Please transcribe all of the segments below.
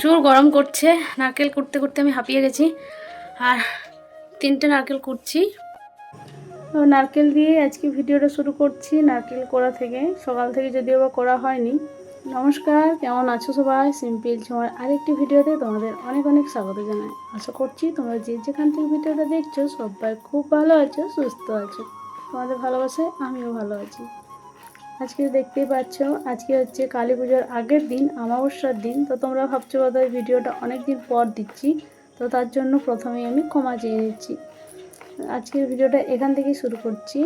প্রচুর গরম করছে। নারকেল করতে করতে আমি হাঁপিয়ে গেছি। আর তিনটে নারকেল কুটছি। নারকেল দিয়ে আজকে ভিডিওটা শুরু করছি নারকেল করা থেকে। সকাল থেকে যদিও বা করা হয়নি। নমস্কার, কেমন আছো সবাই? সিম্পল ছোঁয়ার আরেকটি ভিডিওতে তোমাদের অনেক অনেক স্বাগত জানাই। আশা করছি তোমরা যে যেখান থেকে ভিডিওটা দেখছ সবাই খুব ভালো আছো, সুস্থ আছো। তোমাদের ভালোবাসায় আমিও ভালো আছি। আজকে দেখতেই পাচ্ছ, আজকে হচ্ছে কালী পুজোর আগের দিন, অমাবস্যার দিন। তো তোমরা ভাবছ বোধহয় ভিডিওটা অনেক দিন পর দিচ্ছি। তো তার জন্য প্রথমেই আমি ক্ষমা চেয়ে নিচ্ছি। আজকের ভিডিওটা এখান থেকেই শুরু করছি।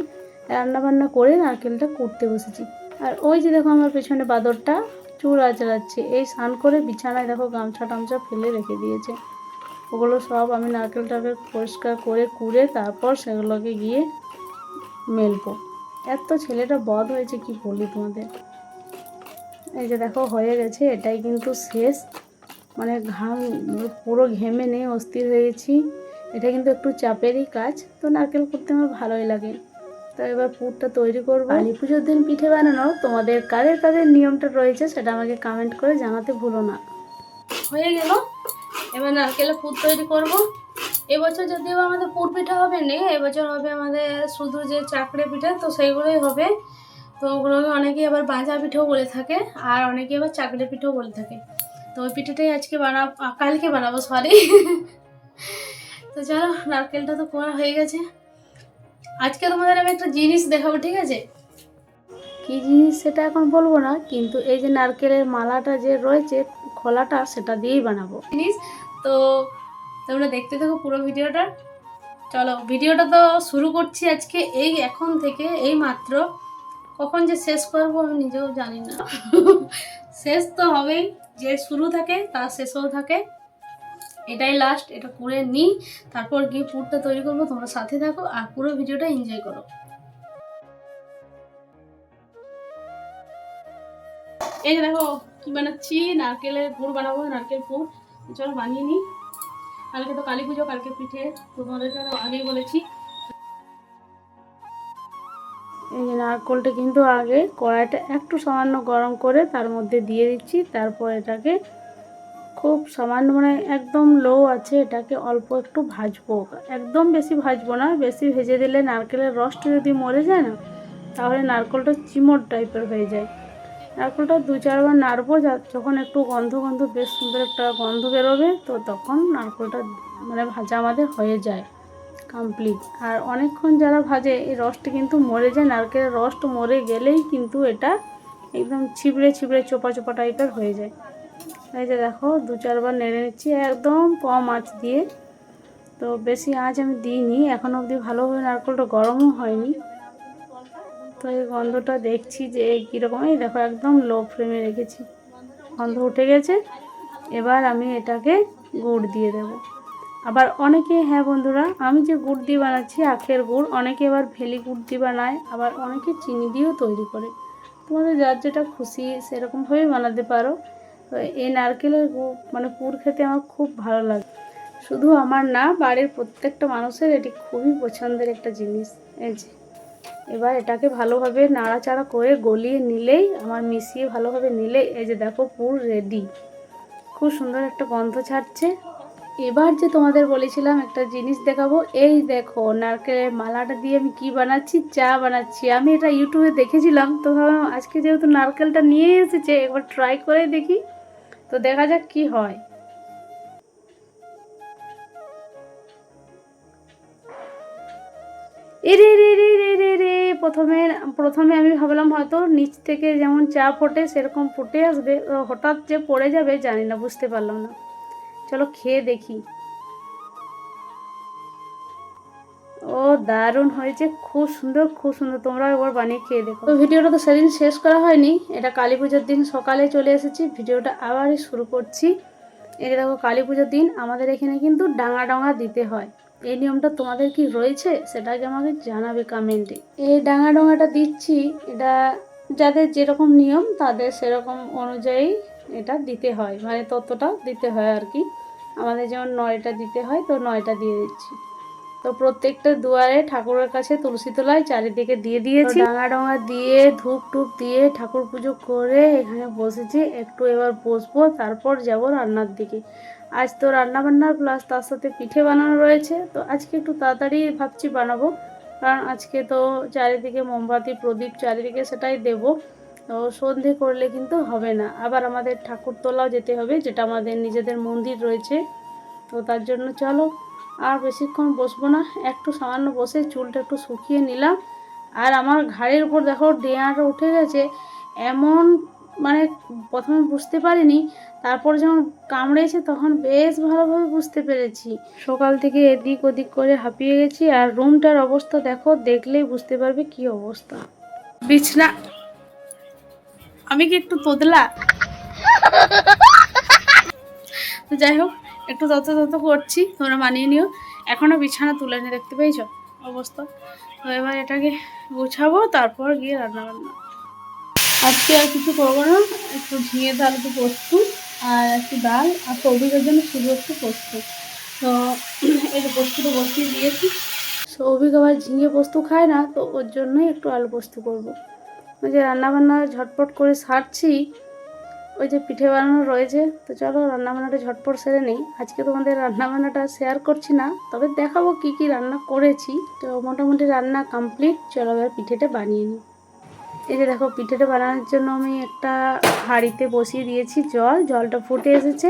রান্না বান্না করে নারকেলটা কুটতে বসেছি। আর ওই যে দেখো আমার পেছনে বাদরটা চুল আচড়াচ্ছে। এই স্নান করে বিছানায় দেখো গামছা টামছা ফেলে রেখে দিয়েছে। ওগুলো সব আমি নারকেলটাকে পরিষ্কার করে কুড়ে তারপর সেগুলোকে গিয়ে মেলবো। এত ছেলেটা বধ হয়েছে কি বলি তোমাদের? এই যে দেখো হয়ে গেছে এটাই কিন্তু শেষ। মানে ঘাম পুরো ঘেমে নেই অস্থির হয়েছি এটা কিন্তু একটু চাপেরই কাজ তো নারকেল করতে আমার ভালোই লাগে। তো এবার পুরটা তৈরি করব। কালী পুজোর দিন পিঠে বানানো তোমাদের কাদের কাদের নিয়মটা রয়েছে সেটা আমাকে কমেন্ট করে জানাতে ভুলো না। হয়ে গেল। এবার নারকেলের পুর তৈরি করব। এবছর যদিও আমাদের পুর পিঠা হবে না এবছর হবে আমাদের শুধু যে চাকরে পিঠা তো সেইগুলোই হবে। তো ওগুলোকে অনেকে আবার বাঁজা পিঠেও বলে থাকে আর অনেকে আবার চাকরে পিঠেও বলে থাকে। তো ওই পিঠেটাই আজকে বানাবো কালকে বানাবো সরি তো চলো নারকেলটা তো করা হয়ে গেছে। আজকে তোমাদের আমি একটা জিনিস দেখাবো ঠিক আছে? কি জিনিস সেটা এখন বলব না কিন্তু এই যে নারকেলের মালাটা যে রয়েছে খোলাটা সেটা দিয়েই বানাবো। জিনিস তো তোমরা দেখতে থাকো পুরো ভিডিওটা। চলো, ভিডিওটা তো শুরু করছি আজকে এই এখন থেকে, এই মাত্র। কখন যে শেষ করব আমি নিজেও জানি না। শেষ তো হবেই, যে শুরু থাকে তার শেষও থাকে। এটাই লাস্ট এটা করে নিই। তারপর গিয়ে পুরটা তৈরি করব, তোমরা সাথে থাকো আর পুরো ভিডিওটা এনজয় করো। এই দেখো, কি বানাচ্ছি? নারকেলের পুর বানাবো, নারকেল পুর। চলো বানিয়ে নিই। কালকে তো কালী পুজো, কালকে পিঠে। তোমাদেরকে আগেই বলেছি। এই নারকেলটা কিন্তু আগে কড়াইটা একটু সামান্য গরম করে তার মধ্যে দিয়ে দিচ্ছি। তারপর এটাকে খুব সামান্য মানে একদম লো আছে, এটাকে অল্প একটু ভাজবো। একদম বেশি ভাজবো না, বেশি ভেজে দিলে নারকেলের রসটা যদি মরে যায় না, তাহলে নারকেলটা চিমট টাইপের হয়ে যায়। নারকেলটা দু চারবার নাড়বো, যা- যখন একটু গন্ধ গন্ধ বেশ সুন্দর একটা গন্ধ বেরোবে, তো তখন নারকেলটা মানে ভাজা আমাদের হয়ে যায় কমপ্লিট আর অনেকক্ষণ যারা ভাজে, এই রসটা কিন্তু মরে যায়, নারকেলের রসটা মরে গেলেই কিন্তু এটা একদম ছিবড়ে ছিবড়ে চোপা চোপা টাইপের হয়ে যায়। এই যে দেখো, দু চারবার নেড়ে নিচ্ছি, একদম কম আঁচ দিয়ে। তো বেশি আঁচ আমি দিইনি এখনও অবধি ভালোভাবে নারকেলটা গরমও হয়নি। তো এই গন্ধটা দেখছি যে কীরকম এই দেখো একদম লো ফ্লেমে রেখেছি। গন্ধ উঠে গেছে, এবার আমি এটাকে গুড় দিয়ে দেব। আবার অনেকে হ্যাঁ বন্ধুরা, আমি যে গুড় দিয়ে বানাচ্ছি, আখের গুড়, অনেকে আবার ভেলি গুড় দিয়ে বানায়, আবার অনেকে চিনি দিয়েও তৈরি করে। তোমাদের যার যেটা খুশি সেরকমভাবেই বানাতে পারো। তো এই নারকেলের গুড় মানে পুর খেতে আমার খুব ভালো লাগে। শুধু আমার না, বাড়ির প্রত্যেকটা মানুষের এটি খুবই পছন্দের একটা জিনিস, এই যে। এবার এটাকে ভালোভাবে নাড়াচাড়া করে গলিয়ে নিলেই, আমার মিশিয়ে ভালোভাবে নিলে, এই যে দেখো পুর রেডি খুব সুন্দর একটা গন্ধ ছাড়ছে। এবার যে তোমাদের বলেছিলাম একটা জিনিস দেখাবো, এই দেখো নারকেলের মালাটা দিয়ে আমি কি বানাচ্ছি, চা বানাচ্ছি। আমি এটা ইউটিউবে দেখেছিলাম, তো আজকে যেহেতু নারকেলটা নিয়ে এসেছে, একবার ট্রাই করে দেখি। তো দেখা যাক কি হয়। এরে রে রে রে রে রে প্রথমে প্রথমে আমি ভাবলাম হয়তো নিচ থেকে যেমন চা ফোটে, সেরকম ফুটে আসবে হঠাৎ যে পড়ে যাবে, জানি না, বুঝতে পারলাম না। চলো খেয়ে দেখি। ও, দারুণ হয়েছে, খুব সুন্দর খুব সুন্দর। তোমরা একবার বানিয়ে খেয়ে দেখো। তো ভিডিওটা তো সেদিন শেষ করা হয়নি, এটা কালী পুজোর দিন সকালে চলে এসেছি, ভিডিওটা আবারই শুরু করছি। এটা দেখো, কালী পুজোর দিন আমাদের এখানে কিন্তু ডাঙা ডাঙা দিতে হয়। এই নিয়মটা তোমাদের কি রয়েছে? সেটাকে আমাকে জানাবে কমেন্টে এই ডাঙা ডাঙাটা দিচ্ছি, এটা যাদের যেরকম নিয়ম, তাদের সেরকম অনুযায়ী এটা দিতে হয়। মানে ততটা দিতে হয় আর কি। আমাদের যেমন নয়টা দিতে হয়, তো নয়টা দিয়ে দিচ্ছি। তো প্রত্যেকটা দুয়ারে ঠাকুরের কাছে তুলসী তলায় চারিদিকে দিয়ে দিয়েছি। ডাঙা ডোঙা দিয়ে, ধূপ টুপ দিয়ে ঠাকুর পুজো করে এখানে বসেছি। একটু এবার বসবো, তারপর যাব রান্নার দিকে। আজ তো রান্না বান্নার প্লাস তার সাথে পিঠে বানানো রয়েছে। তো আজকে একটু তাড়াতাড়ি ভাবছি বানাবো। কারণ আজকে তো চারিদিকে মোমবাতি, প্রদীপ চারিদিকে সেটাই দেব। তো সন্ধে করলে কিন্তু হবে না। আবার আমাদের ঠাকুরতলাও যেতে হবে, যেটা আমাদের নিজেদের মন্দির রয়েছে। তো তার জন্য চলো, আর বেশিক্ষণ বসবো না। একটু সামান্য বসে চুলটা একটু শুকিয়ে নিলাম। আর আমার ঘাড়ের উপর দেখো ডেয়ার উঠে গেছে। এমন মানে প্রথমে বুঝতে পারিনি, তারপর যখন কামড়েছে তখন বেশ ভালোভাবে বুঝতে পেরেছি। সকাল থেকে এদিক ওদিক করে হাঁপিয়ে গেছি আর রুমটার অবস্থা দেখো, দেখলেই বুঝতে পারবে কি অবস্থা। বিছনা। আমি কি একটু তোদলা যাই হোক, একটু তত তত করছি, তোমরা মানিয়ে নিও। এখনও বিছানা তুলে নিয়ে দেখতে পেয়েছ অবস্থা? তো এবার এটাকে গুছাবো, তারপর গিয়ে রান্না বান্না আজকে আর কিছু করব না। একটু ঝিঙে একটু পোস্ত আর একটু ডাল আর সৌভিকের জন্য শুধু একটু পোস্ত। তো এই যে পোস্তটা বসিয়ে দিয়েছি। সৌভিক আবার ঝিঙে পোস্ত খায় না, তো ওর জন্যই একটু আলু পোস্ত করব। ওই যে রান্নাবান্না ঝটপট করে সারছি, ওই যে পিঠে বানানো রয়েছে। তো চলো রান্নাবান্নাটা ঝটপট সেরে নেই। আজকে তোমাদের রান্নাবান্নাটা শেয়ার করছি না, তবে দেখাবো কি কি রান্না করেছি। তো মোটামুটি রান্না কমপ্লিট চলো এবার পিঠেটা বানিয়ে নিই। এই যে দেখো, পিঠেটা বানানোর জন্য আমি একটা হাঁড়িতে বসিয়ে দিয়েছি জল। জলটা ফুটে এসেছে।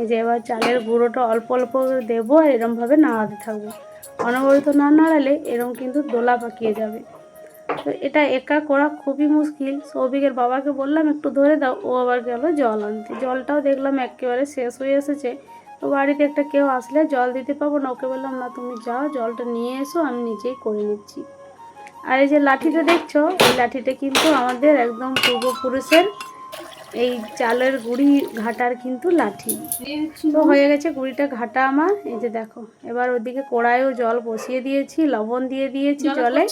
এই যে এবার চালের গুঁড়োটা অল্প অল্প করে দেবো আর এরমভাবে নাড়াতে থাকব। অনবরত না নাড়ালে এরম কিন্তু দোলা পাকিয়ে যাবে। তো এটা একা করা খুবই মুশকিল। সৌভিকের বাবাকে বললাম, একটু ধরে দাও। ও আবার গেল জল আনতে। জলটাও দেখলাম একেবারে শেষ হয়ে এসেছে। তো বাড়িতে একটা কেউ আসলে জল দিতে পাবো না। ওকে বললাম, না, তুমি যাও, জলটা নিয়ে এসো, আমি নিজেই করে নিচ্ছি। আর এই যে লাঠিটা দেখছ এই লাঠিটা কিন্তু আমাদের একদম পূর্বপুরুষের এই চালের গুঁড়ি ঘাটার কিন্তু লাঠি। তো হয়ে গেছে গুঁড়িটা ঘাটা আমার এই যে দেখো। এবার ওদিকে কড়াইও জল বসিয়ে দিয়েছি লবণ দিয়ে দিয়েছি জলে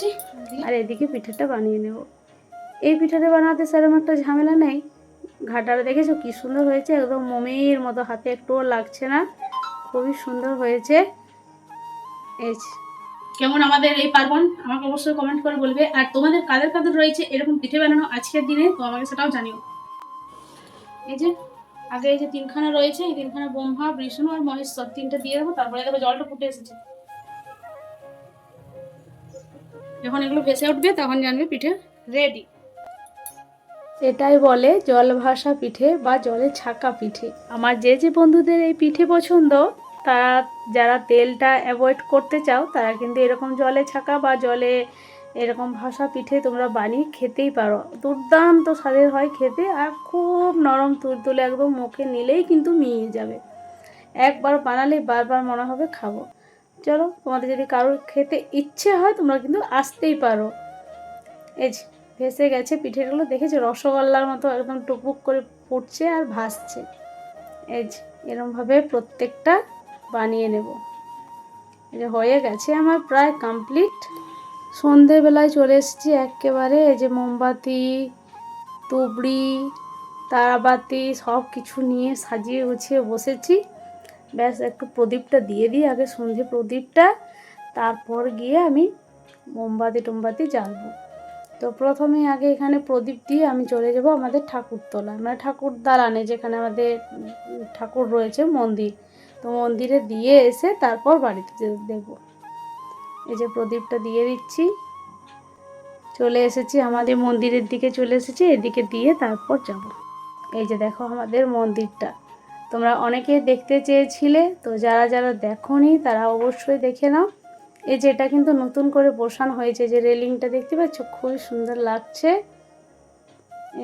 আর এদিকে পিঠাটা বানিয়ে নেব। এই পিঠাটা বানাতে সেরকম একটা ঝামেলা নেই। ঘাটাটা দেখেছ কি সুন্দর হয়েছে? একদম মমির মতো হাতে একটুও লাগছে না। খুবই সুন্দর হয়েছে। এই। কেমন আমাদের এই পার্বণ? আমাকে অবশ্যই কমেন্ট করে বলবে। আর তোমাদের কাদের কাদের রয়েছে এরকম পিঠে বানানো আজকের দিনে, তো আমাকে সেটাও জানিও। এই যে, আগে এই যে তিনখানা রয়েছে, এই তিনখানা ব্রহ্মা, বিষ্ণু আর মহেশ্বর তিনটে দিয়ে দেবো, তারপরে দেখো জলটা ফুটে এসেছে। যখন এগুলো ভেসে উঠবে, তখন জানবে পিঠে রেডি এটাই বলে জল ভাসা পিঠে বা জলে ছাকা পিঠে। আমার যে যে বন্ধুদের এই পিঠে পছন্দ, তারা যারা তেলটা অ্যাভয়েড করতে চাও, তারা কিন্তু এরকম জলে ছাকা বা জলে এরকম ভাসা পিঠে তোমরা বানিয়ে খেতেই পারো। দুর্দান্ত স্বাদের হয় খেতে আর খুব নরম তুলতুলে একদম মুখে নিলেই কিন্তু মিয়ে যাবে। একবার বানালে বারবার মনে হবে খাব। চলো, তোমাদের যদি কারোর খেতে ইচ্ছে হয়, তোমরা কিন্তু আসতেই পারো। এই ভেসে গেছে পিঠেগুলো, দেখেছ? রসগোল্লার মতো একদম টুকটুক করে ফুটছে আর ভাসছে। এই এরমভাবে প্রত্যেকটা বানিয়ে নেব। যে হয়ে গেছে আমার প্রায় কমপ্লিট সন্ধেবেলায় চলে এসেছি একেবারে এই যে মোমবাতি, তুবড়ি, তারাবাতি সব কিছু নিয়ে সাজিয়ে গুছিয়ে বসেছি। ব্যাস, একটু প্রদীপটা দিয়ে দিই আগে সন্ধে প্রদীপটা, তারপর গিয়ে আমি মোমবাতি টোমবাতি জ্বালবো। তো প্রথমে আগে এখানে প্রদীপ দিয়ে আমি চলে যাব আমাদের ঠাকুরতলায়। মানে ঠাকুর দালানে যেখানে আমাদের ঠাকুর রয়েছে মন্দির। তো মন্দিরে দিয়ে এসে তারপর বাড়িতে দেবো। এই যে প্রদীপটা দিয়ে দিচ্ছি। চলে এসেছি আমাদের মন্দিরের দিকে চলে এসেছি, এদিকে দিয়ে তারপর যাব। এই যে দেখো আমাদের মন্দিরটা। তোমরা অনেকে দেখতে চেয়েছিলে, তো যারা যারা দেখোনি তারা অবশ্যই দেখে নাও। এই যে এটা কিন্তু নতুন করে বসানো হয়েছে, যে রেলিংটা দেখতে পাচ্ছ? খুবই সুন্দর লাগছে।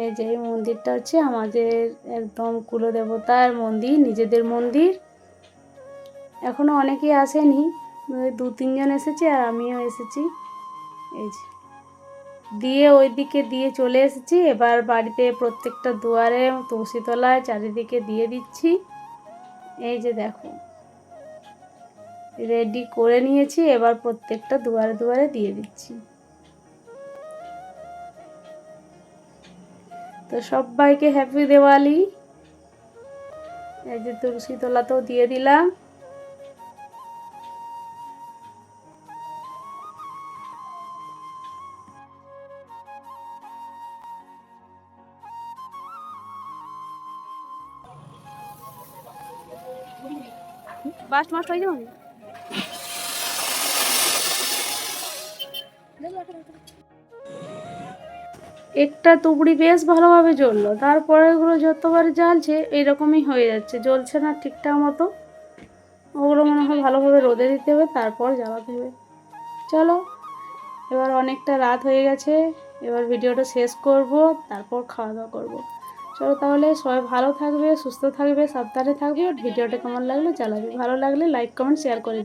এই যে এই মন্দিরটা হচ্ছে আমাদের একদম কুলদেবতার মন্দির, নিজেদের মন্দির। এখনও অনেকেই আসেনি। ওই দু, তিনজন এসেছে আর আমিও এসেছি। এই যে। দিয়ে ওইদিকে দিয়ে চলে এসেছি। এবার বাড়িতে প্রত্যেকটা দুয়ারে তুলসী তলায় চারিদিকে দিয়ে দিচ্ছি। এই যে দেখো। রেডি করে নিয়েছি। এবার প্রত্যেকটা দুয়ারে দুয়ারে দিয়ে দিচ্ছি। তো সবাইকে হ্যাপি দেওয়ালি। এই যে তুলসী তলাতেও দিয়ে দিলাম। বাস্ট মাস্ট হয়ে যাবে? একটা তুবড়ি বেশ ভালোভাবে জ্বললো। তারপরে ওগুলো যতবার জ্বালছে এইরকমই হয়ে যাচ্ছে। জ্বলছে না ঠিকঠাক মতো। ওগুলো মনে হয় ভালোভাবে রোদে দিতে হবে, তারপর জ্বালাতে হবে। চলো, এবার অনেকটা রাত হয়ে গেছে। এবার ভিডিওটা শেষ করব, তারপর খাওয়া দাওয়া করব। চলো তাহলে সবাই ভালো থাকবে, সুস্থ থাকবে, সাবধানে থাকবে। ভিডিওটা কেমন লাগল চালাবে ভালো লাগলে লাইক কমেন্ট শেয়ার করে